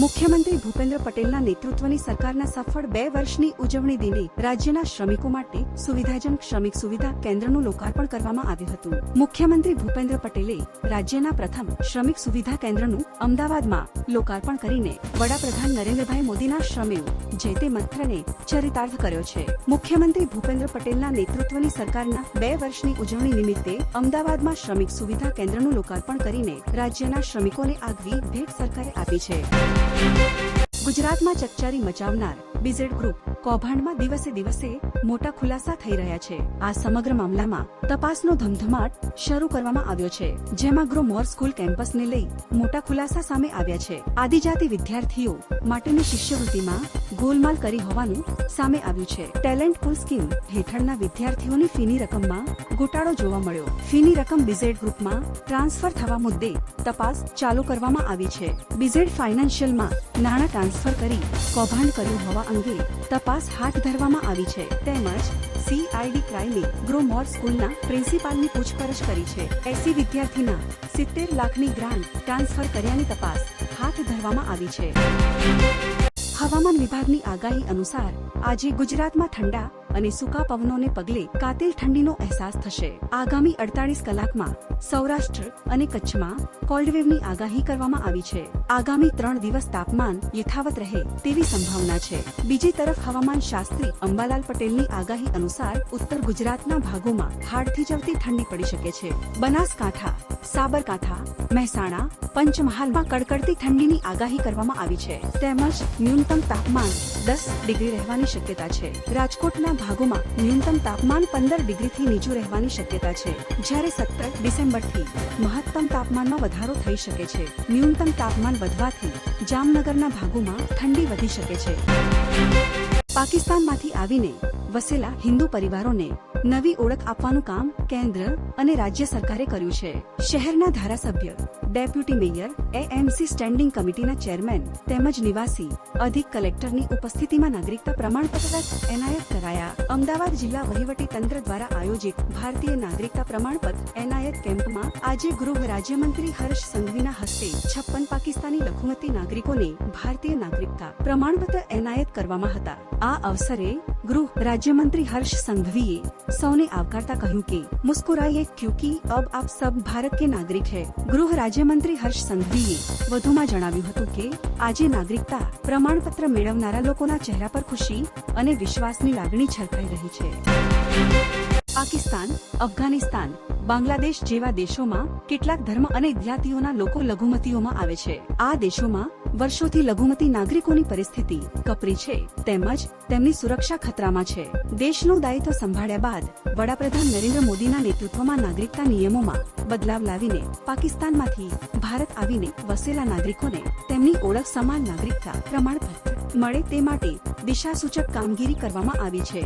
મુખ્યમંત્રી ભૂપેન્દ્ર પટેલના નેતૃત્વની સરકારના સફળ બે વર્ષની ઉજવણી દિને રાજ્યના શ્રમિકો માટે સુવિધાજનક શ્રમિક સુવિધા કેન્દ્રનું લોકાર્પણ કરવામાં આવ્યું હતું. મુખ્યમંત્રી ભૂપેન્દ્ર પટેલે રાજ્યના પ્રથમ શ્રમિક સુવિધા કેન્દ્રનું અમદાવાદમાં લોકાર્પણ કરીને વડાપ્રધાન નરેન્દ્રભાઈ મોદીના શ્રમેવ જે તે મંત્રને ચરિતાર્થ કર્યો છે. મુખ્યમંત્રી ભૂપેન્દ્ર પટેલના નેતૃત્વની સરકારના બે વર્ષની ઉજવણી નિમિત્તે અમદાવાદમાં શ્રમિક સુવિધા કેન્દ્રનું લોકાર્પણ કરીને રાજ્યના શ્રમિકોને આગવી ભેટ સરકારે આપી છે. Música ગુજરાતમાં ચકચારી મચાવનાર બીઝેડ ગ્રુપ કૌભાંડમાં દિવસે દિવસે મોટા ખુલાસા થઈ રહ્યા છે. આ સમગ્ર મામલામાં તપાસનો ધમધમાટ શરૂ કરવામાં આવ્યો છે, જેમાં ગ્રો મોર સ્કૂલ કેમ્પસને લઈ મોટા ખુલાસા સામે આવ્યા છે. આદિજાતિ વિદ્યાર્થીઓ માટેની શિષ્યવૃત્તિમાં ગોલમાલ કરી હોવાનું સામે આવ્યું છે. ટેલેન્ટ પુલ સ્કીમ હેઠળના વિદ્યાર્થીઓની ફીની રકમમાં ગોટાળો જોવા મળ્યો. ફીની રકમ બીઝેડ ગ્રુપમાં ટ્રાન્સફર થવા મુદ્દે તપાસ ચાલુ કરવામાં આવી છે. બીઝેડ ફાઇનાન્શિયલમાં નાણાં ટ્રાન્સફર કરી કૌભાંડ કર્યું હોવા અંગે તપાસ હાથ ધરવામાં આવી છે. તેમજ સીઆઈડી ક્રાઇમે ગ્રો મોર સ્કૂલના પ્રિન્સિપાલની પૂછપરછ કરી છે. એસી વિદ્યાર્થીના સિત્તેર લાખની ગ્રાન્ટ ટ્રાન્સફર કર્યાની તપાસ હાથ ધરવામાં આવી છે. હવામાન વિભાગની આગાહી અનુસાર આજે ગુજરાતમાં ઠંડા અને સૂકા પવનોને પગલે કાતિલ ઠંડીનો અહેસાસ થશે. આગામી અડતાલીસ કલાકમાં સૌરાષ્ટ્ર અને કચ્છમાં કોલ્ડવેવની આગાહી કરવામાં આવી છે. આગામી ત્રણ દિવસ તાપમાન યથાવત રહે તેવી સંભાવના છે. બીજી તરફ હવામાન શાસ્ત્રી અંબાલાલ પટેલની આગાહી અનુસાર ઉત્તર ગુજરાતના ભાગોમાં હાડથી જવતી ઠંડી પડી શકે છે. બનાસકાંઠા સાબરકાંઠા, મહેસાણા, પંચમહાલમાં કડકડતી ઠંડીની આગાહી કરવામાં આવી છે. તેમજ ન્યૂનતમ તાપમાન દસ ડિગ્રી રહેવાની શક્યતા છે. રાજકોટના ભાગોમાં ન્યૂનતમ તાપમાન પંદર ડિગ્રીથી નીચું રહેવાની શક્યતા છે. જ્યારે સત્તર ડિસેમ્બરથી મહત્તમ તાપમાનમાં વધારો થઈ શકે છે. ન્યૂનતમ તાપમાન વધવાથી જામનગરના ભાગોમાં ઠંડી વધી શકે છે. પાકિસ્તાનમાંથી આવીને વસેલા હિન્દુ પરિવારોને નવી ઓળખ આપવાનું કામ કેન્દ્ર અને રાજ્ય સરકારે કર્યું છે. શહેરના ધારાસભ્ય, ડેપ્યુટી મેયર, એએમસી સ્ટેન્ડિંગ કમિટીના ચેરમેન તેમજ નિવાસી, અધિક કલેક્ટરની ઉપસ્થિતિમાં નાગરિકતા પ્રમાણપત્ર એનાયત કરાયા. અમદાવાદ જિલ્લા વહીવટી તંત્ર દ્વારા આયોજિત ભારતીય નાગરિકતા પ્રમાણપત્ર એનાયત કેમ્પમાં આજે ગૃહ રાજ્યમંત્રી હર્ષ સંઘવીના હસ્તે છપ્પન પાકિસ્તાની લઘુમતી નાગરિકોને ભારતીય નાગરિકતા પ્રમાણપત્ર એનાયત કરવામાં હતા. આ અવસરે ગૃહ રાજ્યમંત્રી હર્ષ સંઘવીએ સૌને આવકારતા કહ્યું કે મુસ્કુરાઈએ ક્યુકી, અબ આપ સબ ભારત કે નાગરિક હૈ. ગૃહ રાજ્યમંત્રી હર્ષ સંઘવીએ વધુમાં જણાવ્યું હતું કે, આજે નાગરિકતા પ્રમાણપત્ર મેળવનારા લોકોના ચહેરા પર ખુશી અને વિશ્વાસની લાગણી છલકાઈ રહી છે. પાકિસ્તાન, અફઘાનિસ્તાન, બાંગ્લાદેશ જેવા દેશોમાં કેટલાક ધર્મ અને જ્ઞાતિઓના લોકો લઘુમતીઓમાં આવે છે. આ દેશોમાં વર્ષોથી લઘુમતી નાગરિકોની પરિસ્થિતિ કપરી છે. તેમજ તેમની સુરક્ષા ખતરામાં છે. દેશનું દાયિત્વ સંભાળ્યા બાદ વડાપ્રધાન નરેન્દ્ર મોદીના નેતૃત્વમાં નાગરિકતા નિયમોમાં બદલાવ લાવીને પાકિસ્તાનમાંથી ભારત આવીને વસેલા નાગરિકોને તેમની ઓળખ સમાન નાગરિકતા પ્રમાણપત્ર મળે તે માટે દિશાસૂચક કામગીરી કરવામાં આવી છે.